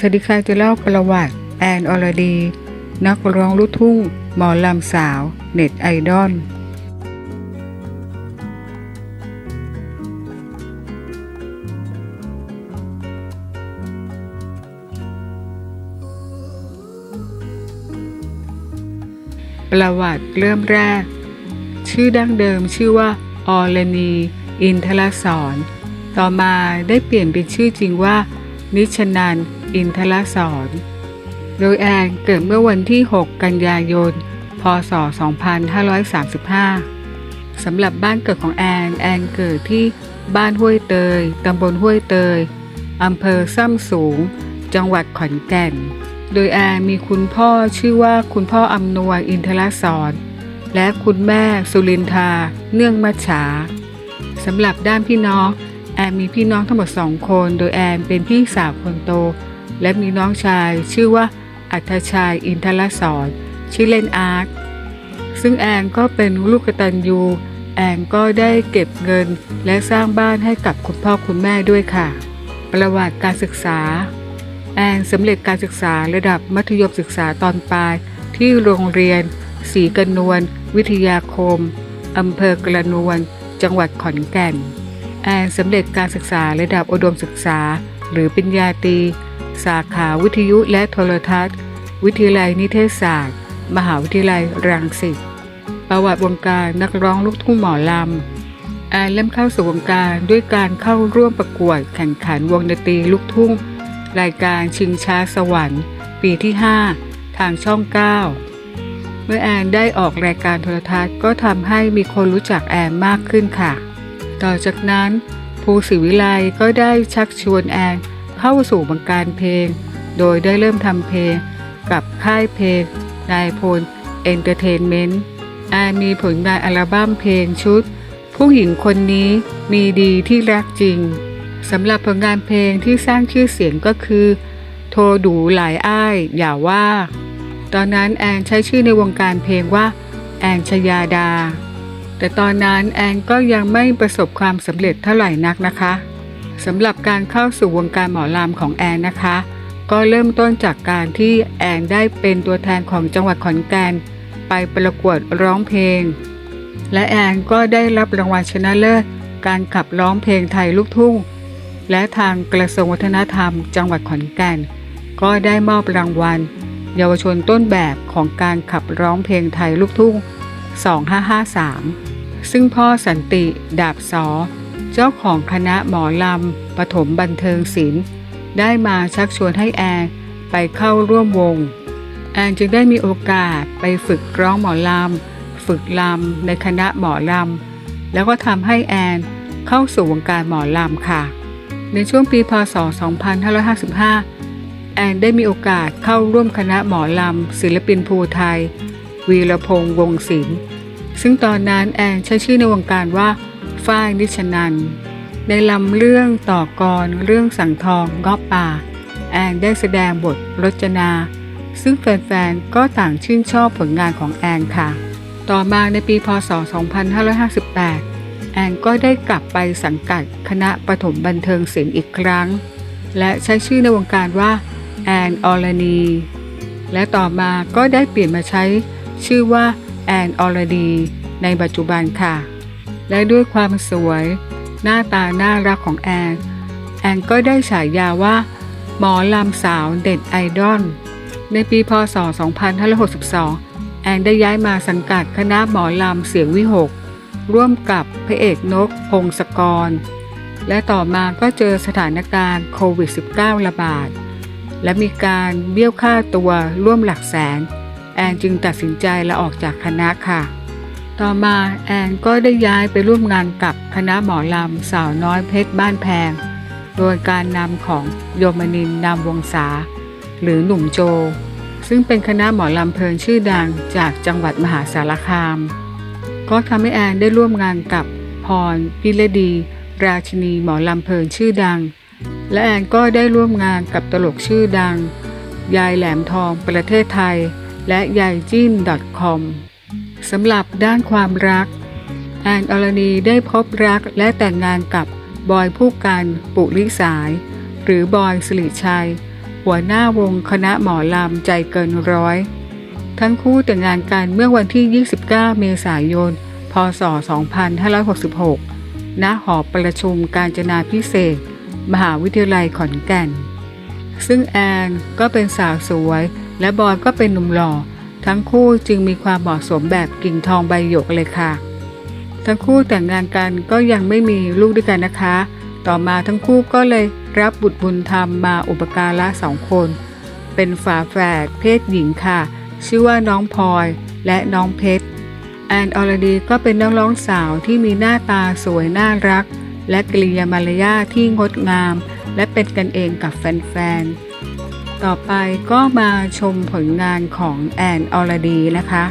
สวัสดีค่ะจะเล่าประวัติ แอนอรดี นักร้องลูกทุ่ง หมอลำสาว เน็ตไอดอลประวัติเริ่มแรก ชื่อดั้งเดิมชื่อว่าอรณี อินทรสอน ต่อมาได้เปลี่ยนเป็นชื่อจริงว่า นิชนัน อินทรสอนโดยแอนเกิดเมื่อวันที่ 6 กันยายน พศ 2535 สำหรับบ้านเกิดของแอน แอนเกิดที่บ้านห้วยเตย ตำบลห้วยเตย อำเภอซ้ำสูง จังหวัดขอนแก่น โดยแอนมีคุณพ่อชื่อว่าคุณพ่ออำนวยอินทรสอนและคุณแม่สุรินทา เนื่องมัจฉาสำหรับด้านพี่น้อง แอนมีพี่น้องทั้งหมดสองคน โดยแอนเป็นพี่สาวคนโต และมีน้องชายชื่อว่าอัธชัยอินทรสอนชื่อเล่นอาร์ตซึ่งแอนก็เป็นลูกกตัญญูแอนก็ได้เก็บเงินและสร้างบ้านให้กับคุณพ่อคุณแม่ด้วยค่ะ ประวัติการศึกษา แอนสำเร็จการศึกษาระดับมัธยมศึกษาตอนปลาย ที่โรงเรียนศรีกนวล วิทยาคมอำเภอกระนวล จังหวัดขอนแก่น แอนสำเร็จการศึกษาระดับอุดมศึกษา หรือปริญญาตรี สาขาวิทยุและโทรทัศน์ วิทยาลัยนิเทศศาสตร์ มหาวิทยาลัยรังสิต ประวัติวงการนักร้องลูกทุ่งหมอลำแอนเริ่มเข้าสู่วงการด้วยการเข้าร่วมประกวดแข่งขันวงดนตรีลูกทุ่ง รายการชิงช้าสวรรค์ ปีที่ 5 ทางช่อง 9 เมื่อแอนได้ออกรายการโทรทัศน์ก็ทำให้มีคนรู้จักแอนมากขึ้นค่ะ ต่อจากนั้นภูศรีวิไลก็ได้ชักชวนแอน เข้าสู่วงการเพลง โดยได้เริ่มทำเพลงกับค่ายเพลงนายพลเอนเตอร์เทนเมนต์แอนมีผลงานอัลบั้มเพลงชุด ผู้หญิงคนนี้มีดีที่รักจริงสำหรับผลงานเพลงที่สร้างชื่อเสียงก็คือ โทรดูหลายอ้ายอย่าว่า ตอนนั้นแอนใช้ชื่อในวงการเพลงว่า แอนชยาดา แต่ตอนนั้นแอนก็ยังไม่ประสบความสำเร็จเท่าไหร่นักนะคะ สำหรับการเข้าสู่วงการหมอลำของแอนนะคะ ก็เริ่มต้นจากการที่แอนได้เป็นตัวแทนของจังหวัดขอนแก่นไปประกวดร้องเพลง และแอนก็ได้รับรางวัลชนะเลิศการขับร้องเพลงไทยลูกทุ่ง และทางกระทรวงวัฒนธรรม จังหวัดขอนแก่น ก็ได้มอบรางวัล เยาวชนต้นแบบของการขับร้องเพลงไทยลูกทุ่ง 2553 ซึ่งพ่อสันติดาบสอ เจ้าของคณะหมอลำปฐมบันเทิงศิลป์ได้มาชักชวนให้แอนไปเข้าร่วมวง แอนจึงได้มีโอกาสไปฝึกร้องหมอลำฝึกลำในคณะหมอลำแล้วก็ทำให้แอนเข้าสู่วงการหมอลำค่ะ ในช่วงปีพศ 2555 แอนได้มีโอกาสเข้าร่วมคณะหมอลำศิลปินภูไทย วีรพงษ์วงศิลป์ซึ่งตอนนั้นแอนใช้ชื่อในวงการว่า ฝ้ายนิชนัน ในลำเรื่องต่อกรเรื่องสังทองงอบป่า แอนได้แสดงบทรจนา ซึ่งแฟนๆ ก็ต่างชื่นชอบผลงานของแอนค่ะ ต่อมาในปีพศ 2558 แอนก็ได้กลับไปสังกัดคณะปฐมบันเทิงศิลป์อีกครั้ง และใช้ชื่อในวงการว่าแอนอรณี และต่อมาก็ได้เปลี่ยนมาใช้ชื่อว่าแอนอรดีในปัจจุบันค่ะ และด้วยความสวย หน้าตาน่ารักของแอนแอนก็ได้ฉายาว่า หมอลำสาวเด็ดไอดอล ในปีพศ 2562 แอนได้ย้ายมาสังกัดคณะหมอลำเสียงวิหก ร่วมกับพระเอกนกพงศกร และต่อมาก็เจอสถานการณ์โควิด -19 ระบาด และมีการเบี้ยวค่าตัวร่วมหลักแสน แอนจึงตัดสินใจลาออกจากคณะค่ะ ต่อมาแอนก็ได้ย้ายไปร่วมงานกับคณะหมอลำสาวน้อยเพชรบ้านแพง โดยการนำของโยมนินนามวงศาหรือหนุ่มโจ ซึ่งเป็นคณะหมอลำเพลินชื่อดังจากจังหวัดมหาสารคาม ก็ทำให้แอนได้ร่วมงานกับพรพิรดี ราชินีหมอลำเพลินชื่อดัง และแอนก็ได้ร่วมงานกับตลกชื่อดัง ยายแหลมทองประเทศไทย และยายจิ้น .com สำหรับด้านความรัก แอนอรณีได้พบรักและแต่งงานกับบอยผู้กันปุริสาย หรือบอยสิริชัย หัวหน้าวงคณะหมอลำใจเกินร้อย ทั้งคู่แต่งงานกันเมื่อวันที่ 29 เมษายน พศ 2566 ณ หอประชุมการจนาพิเศษ มหาวิทยาลัยขอนแก่น ซึ่งแอนก็เป็นสาวสวย และบอยก็เป็นหนุ่มหล่อ ทั้งคู่จึงมีความเหมาะสมแบบกิ่งทองใบหยกเลยค่ะ ทั้งคู่แต่งงานกันก็ยังไม่มีลูกด้วยกันนะคะ ต่อมาทั้งคู่ก็เลยรับบุตรบุญธรรมมาอุปการะสองคน เป็นฝาแฝดเพศหญิงค่ะ ชื่อว่าน้องพลอยและน้องเพชรแอนอรดีก็เป็นนักร้องสาวที่มีหน้าตาสวยน่ารัก และกิริยามารยาทที่งดงาม และเป็นกันเองกับแฟนๆ ต่อไปก็มาชมผลงานของแอนอรดีนะคะ